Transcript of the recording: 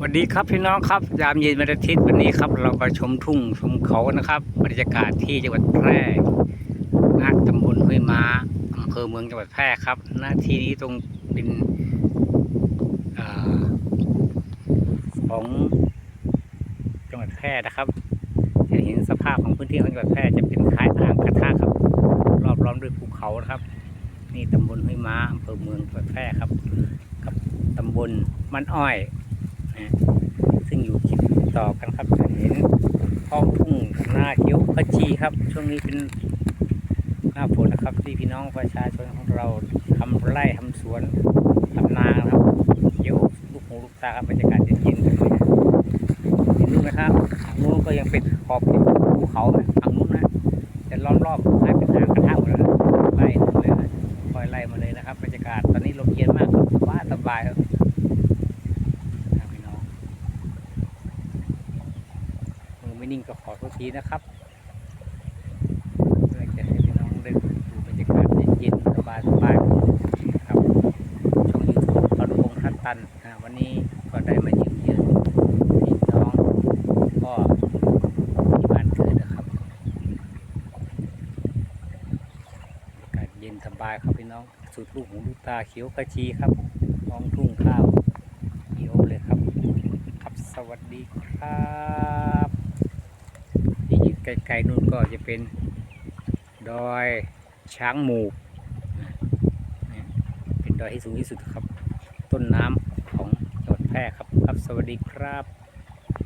สวัสดีครับพี่น้องครับยามเย็นวันอาทิตย์วันนี้ครับ เราก็ชมทุ่งชมเขานะครับบรรยากาศที่จังหวัดแพร่ณตำบลห้วยม้าอำเภอเมืองจังหวัดแพร่ครับณที่นี้ตรงเป็นอของจังหวัดแพร่นะครับจะเห็นสภาพของพื้นที่ของจังหวัดแพร่จะเป็นคล้ายอ่างกระทะครับ รอบล้อมด้วยภูเขานะครับ นี่ตำบลห้วยม้าอำเภอเมืองจังหวัดแพร่ครับ กับตำบลมันอ้อย นะซึ่งอยู่ติดต่อกันครับจะเห็นท้องทุ่งหน้าเขียวขจีครับ ช่วงนี้เป็นหน้าฝนนะครับ ที่พี่น้องประชาชนของเราทำไร่ทำสวนทำนานะครับเขียวลูกหูลูกตาครับบรรยากาศเย็นๆแบบนี้เห็นดูไหมครับทางนู้นก็ยังเป็นขอบภูเขาทางนู้นนะแต่ล้อมรอบให้เป็นอางกระทะหมดเลยนะไล่เลยนะคอยไล่มาเลยนะครับบรรยากาศตอนนี้ลมเย็นมากครับว่าสบายครับพี่น้องมือ ไม่นิ่งก็ขอโทษทีนะครับเพื่อจะให้พี่น้องได้ดูบรรยากาศเย็นๆสบายสบายครับช่องยูทูบพระพงษ์ทัดตันวันนี้ก็ได้มาเยือนเยือนพี่น้องก็ที่บ้านเกิดนะครับบรรยากาศเย็นสบายครับพี่น้องสุดลูกหูลูกตาเขียวขจีครับท้องทุ่งข้าวเขียวเลยครับ ครับสวัสดีครับ ไกลๆนู่นก็จะเป็นดอยช้างหมูกนะเนี่ยเป็นดอยที่สูงที่สุดครับ ต้นน้ำของจังหวัดแพร่ครับครับ สวัสดีครับ